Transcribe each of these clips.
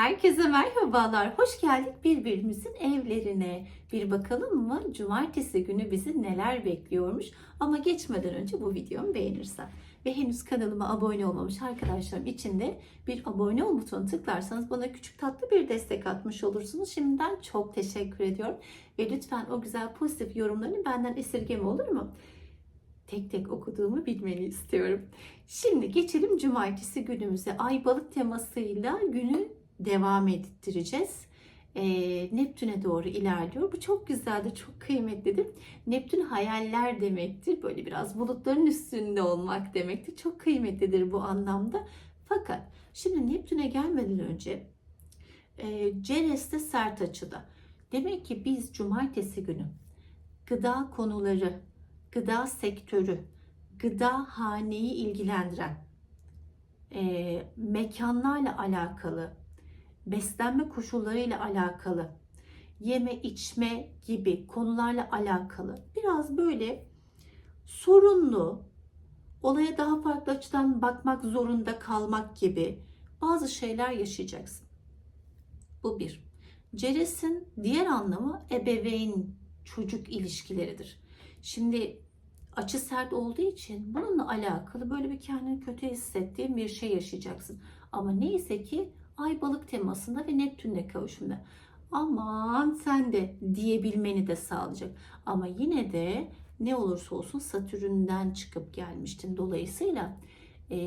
Herkese merhabalar. Hoş geldik birbirimizin evlerine. Bir bakalım mı cumartesi günü bizi neler bekliyormuş. Ama geçmeden önce bu videomu beğenirsen ve henüz kanalıma abone olmamış arkadaşlarım için de bir abone ol butonuna tıklarsanız bana küçük tatlı bir destek atmış olursunuz. Şimdiden çok teşekkür ediyorum. Ve lütfen o güzel pozitif yorumlarını benden esirgeme olur mu? tek tek okuduğumu bilmeni istiyorum. Şimdi geçelim cumartesi günümüze. Ay balık temasıyla günü devam ettireceğiz. E, Neptün'e doğru ilerliyor. Bu çok güzeldir, çok kıymetlidir. Neptün hayaller demektir. Böyle biraz bulutların üstünde olmak demektir. Çok kıymetlidir bu anlamda. Fakat şimdi Neptün'e gelmeden önce e, Ceres'te sert açıda. Demek ki biz cumartesi günü gıda konuları, gıda sektörü, gıda haneyi ilgilendiren e, mekanlarla alakalı, beslenme koşullarıyla alakalı, yeme içme gibi konularla alakalı biraz böyle sorunlu, olaya daha farklı açıdan bakmak zorunda kalmak gibi bazı şeyler yaşayacaksın. Bu bir. Ceres'in diğer anlamı ebeveyn çocuk ilişkileridir. Şimdi açı sert olduğu için bununla alakalı böyle bir kendini kötü hissettiğin bir şey yaşayacaksın. Ama neyse ki ay balık temasında ve Neptün'le kavuşumda. Aman sen de diyebilmeni de sağlayacak. Ama yine de ne olursa olsun Satürn'den çıkıp gelmiştin. Dolayısıyla e,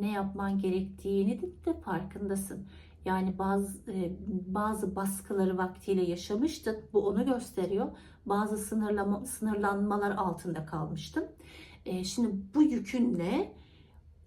ne yapman gerektiğini de, de farkındasın. Yani bazı e, bazı baskıları vaktiyle yaşamıştın. Bu onu gösteriyor. Bazı sınırlama sınırlanmalar altında kalmıştın. E, şimdi bu yükünle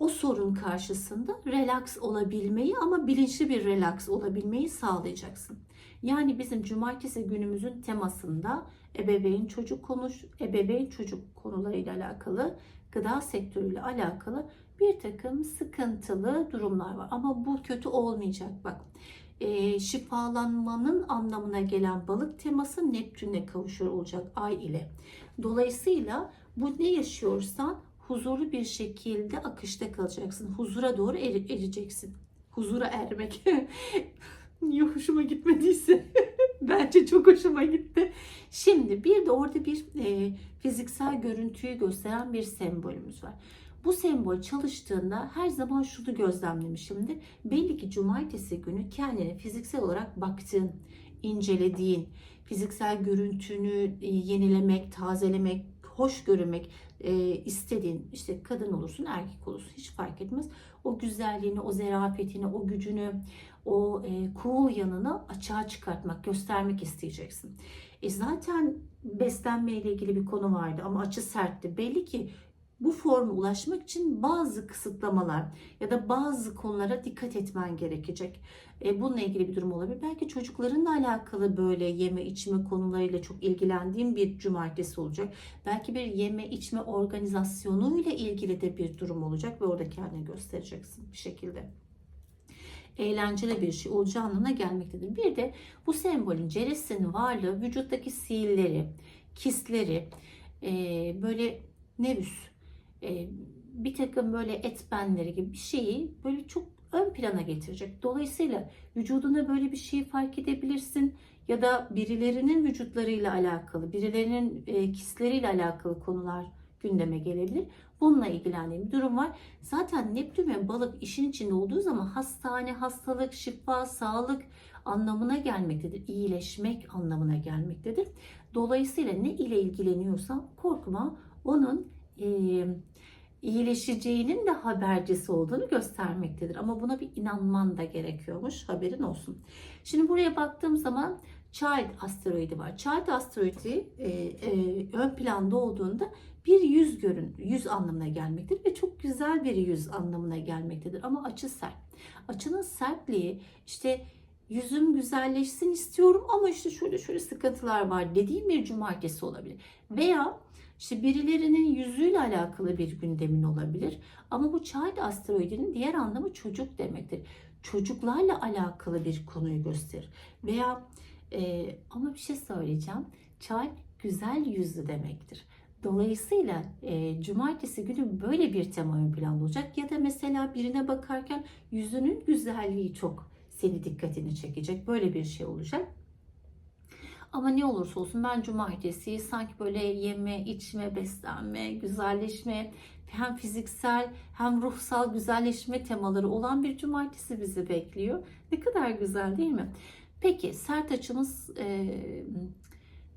o sorun karşısında relax olabilmeyi ama bilinçli bir relax olabilmeyi sağlayacaksın. Yani bizim cumartesi günümüzün temasında ebeveyn çocuk konuş ebeveyn çocuk konularıyla alakalı, gıda sektörüyle alakalı bir takım sıkıntılı durumlar var. Ama bu kötü olmayacak bak. E, şifalanmanın anlamına gelen balık teması Neptün'le kavuşuyor olacak ay ile. Dolayısıyla bu ne yaşıyorsan huzurlu bir şekilde akışta kalacaksın. Huzura doğru er, ereceksin. Huzura ermek. Niye hoşuma gitmediyse. Bence çok hoşuma gitti. Şimdi bir de orada bir e, fiziksel görüntüyü gösteren bir sembolümüz var. Bu sembol çalıştığında her zaman şunu gözlemlemişimdir. Belli ki cumartesi günü kendine fiziksel olarak baktığın, incelediğin, fiziksel görüntünü e, yenilemek, tazelemek, hoş görünmek e, istediğin işte kadın olursun erkek olursun hiç fark etmez. O güzelliğini, o zerafetini, o gücünü, o e, cool yanını açığa çıkartmak, göstermek isteyeceksin. E zaten beslenme ilgili bir konu vardı ama açı sertti. Belli ki bu forma ulaşmak için bazı kısıtlamalar ya da bazı konulara dikkat etmen gerekecek. E, bununla ilgili bir durum olabilir. Belki çocuklarınla alakalı böyle yeme içme konularıyla çok ilgilendiğim bir cumartesi olacak. Belki bir yeme içme organizasyonuyla ilgili de bir durum olacak ve orada kendini göstereceksin bir şekilde eğlenceli bir şey olacağı anlamına gelmektedir. Bir de bu sembolün ceresinin varlığı vücuttaki sihirleri, kistleri, e, böyle nevüs, e, bir takım böyle et benleri gibi bir şeyi böyle çok ön plana getirecek. Dolayısıyla vücuduna böyle bir şey fark edebilirsin ya da birilerinin vücutlarıyla alakalı, birilerinin e, kistleriyle alakalı konular gündeme gelebilir. Bununla ilgilendiğim bir durum var. Zaten Neptün ve balık işin içinde olduğu zaman hastane, hastalık, şifa, sağlık anlamına gelmektedir. İyileşmek anlamına gelmektedir. Dolayısıyla ne ile ilgileniyorsan korkma onun e, iyileşeceğinin de habercisi olduğunu göstermektedir. Ama buna bir inanman da gerekiyormuş. Haberin olsun. Şimdi buraya baktığım zaman Child asteroidi var. Child asteroidi e, e, ön planda olduğunda bir yüz görün, yüz anlamına gelmektedir ve çok güzel bir yüz anlamına gelmektedir. Ama açı sert. Açının sertliği işte yüzüm güzelleşsin istiyorum ama işte şöyle şöyle sıkıntılar var dediğim bir cumartesi olabilir. Veya işte birilerinin yüzüyle alakalı bir gündemin olabilir. Ama bu child asteroidinin diğer anlamı çocuk demektir. Çocuklarla alakalı bir konuyu gösterir. Veya e, ama bir şey söyleyeceğim. Child güzel yüzlü demektir. Dolayısıyla e, cumartesi günü böyle bir tema ön planda olacak. Ya da mesela birine bakarken yüzünün güzelliği çok seni dikkatini çekecek. Böyle bir şey olacak. Ama ne olursa olsun ben cumartesiyi sanki böyle yeme, içme, beslenme, güzelleşme, hem fiziksel hem ruhsal güzelleşme temaları olan bir cumartesi bizi bekliyor. Ne kadar güzel değil mi? Peki sert açımız e,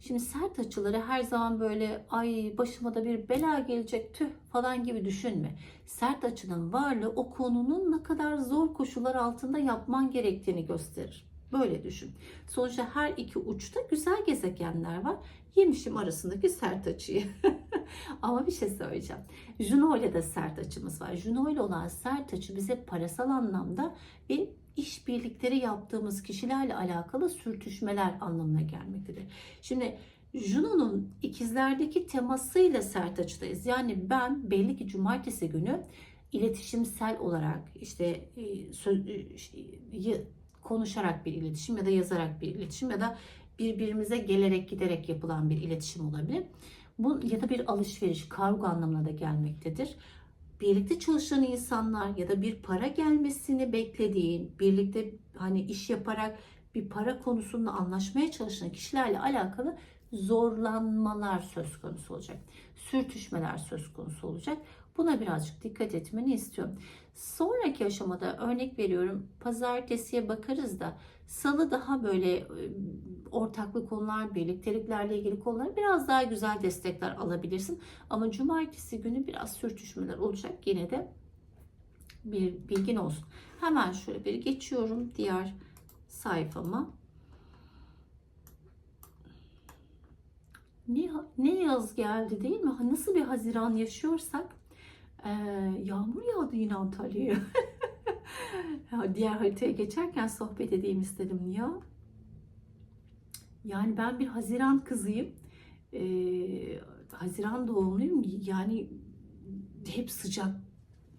şimdi sert açıları her zaman böyle ay başıma da bir bela gelecek tüh falan gibi düşünme. Sert açının varlığı o konunun ne kadar zor koşullar altında yapman gerektiğini gösterir. Böyle düşün. Sonuçta her iki uçta güzel gezegenler var. Yemişim arasındaki sert açıyı. Ama bir şey söyleyeceğim. Juno ile de sert açımız var. Juno ile olan sert açı bize parasal anlamda ve işbirlikleri yaptığımız kişilerle alakalı sürtüşmeler anlamına gelmektedir. Şimdi Juno'nun ikizlerdeki temasıyla sert açıdayız. Yani ben belli ki cumartesi günü iletişimsel olarak işte konuşarak bir iletişim ya da yazarak bir iletişim ya da birbirimize gelerek giderek yapılan bir iletişim olabilir. Bu ya da bir alışveriş, kargo anlamına da gelmektedir. Birlikte çalışan insanlar ya da bir para gelmesini beklediğin, birlikte hani iş yaparak bir para konusunda anlaşmaya çalışan kişilerle alakalı zorlanmalar söz konusu olacak. Sürtüşmeler söz konusu olacak. Buna birazcık dikkat etmeni istiyorum. Sonraki aşamada örnek veriyorum pazartesiye bakarız da salı daha böyle ortaklı konular, birlikteliklerle ilgili konular biraz daha güzel destekler alabilirsin. Ama cumartesi günü biraz sürtüşmeler olacak. Yine de bir bilgin olsun. Hemen şöyle bir geçiyorum diğer sayfama. Ne, ne yaz geldi değil mi? Nasıl bir Haziran yaşıyorsak ee, yağmur yağdı yine Antalya'ya. Ya Diğer haritaya geçerken sohbet edeyim istedim ya. Yani ben bir Haziran kızıyım. Ee, Haziran doğumluyum. Yani hep sıcak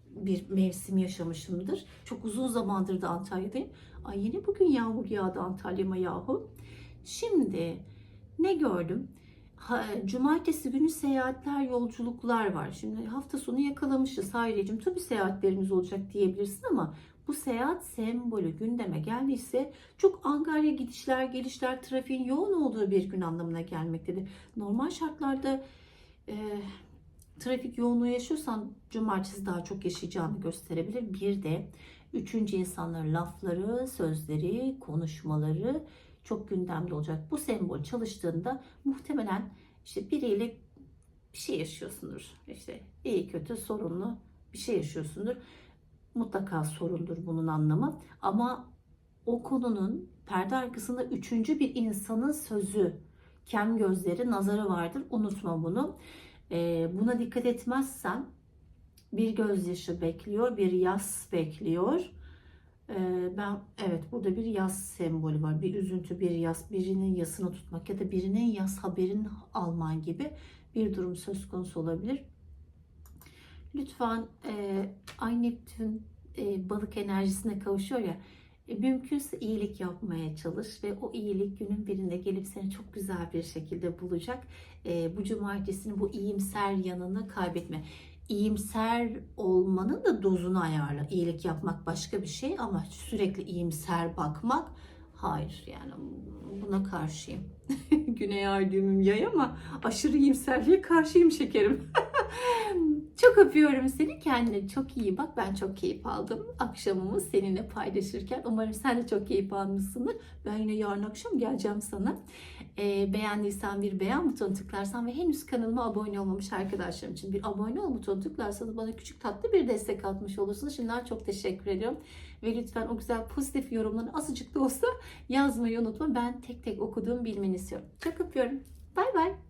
bir mevsim yaşamışımdır. Çok uzun zamandır da Antalya'dayım. Ay yine bugün yağmur yağdı Antalya'ma yahu. Şimdi ne gördüm? Ha, cumartesi günü seyahatler, yolculuklar var. Şimdi hafta sonu yakalamışız Hayriyeciğim. Tabii seyahatlerimiz olacak diyebilirsin ama bu seyahat sembolü gündeme geldiyse çok angarya gidişler, gelişler, trafiğin yoğun olduğu bir gün anlamına gelmektedir. Normal şartlarda e, trafik yoğunluğu yaşıyorsan cumartesi daha çok yaşayacağını gösterebilir. Bir de üçüncü insanların lafları, sözleri, konuşmaları çok gündemde olacak. Bu sembol çalıştığında muhtemelen işte biriyle bir şey yaşıyorsundur. İşte iyi kötü sorunlu bir şey yaşıyorsundur. Mutlaka sorundur bunun anlamı. Ama o konunun perde arkasında üçüncü bir insanın sözü, kem gözleri, nazarı vardır. Unutma bunu. Ee, buna dikkat etmezsen bir gözyaşı bekliyor, bir yas bekliyor. Ee, ben evet burada bir yas sembolü var. Bir üzüntü, bir yas, birinin yasını tutmak ya da birinin yas haberini alman gibi bir durum söz konusu olabilir. Lütfen e, Ay Neptün e, balık enerjisine kavuşuyor ya e, mümkünse iyilik yapmaya çalış ve o iyilik günün birinde gelip seni çok güzel bir şekilde bulacak. E, bu cumartesinin bu iyimser yanını kaybetme. İyimser olmanın da dozunu ayarla. İyilik yapmak başka bir şey ama sürekli iyimser bakmak hayır yani buna karşıyım. Güney ay düğümüm yay ama aşırı iyimserliğe karşıyım şekerim. çok öpüyorum seni. Kendine çok iyi bak. Ben çok keyif aldım. Akşamımı seninle paylaşırken. Umarım sen de çok keyif almışsındır. Ben yine yarın akşam geleceğim sana. Ee, beğendiysen bir beğen butonu tıklarsan ve henüz kanalıma abone olmamış arkadaşlarım için bir abone ol butonu tıklarsanız bana küçük tatlı bir destek atmış olursunuz. Şimdiden çok teşekkür ediyorum. Ve lütfen o güzel pozitif yorumları azıcık da olsa yazmayı unutma. Ben tek tek okuduğum bilmeni istiyorum. Çok öpüyorum. Bay bay.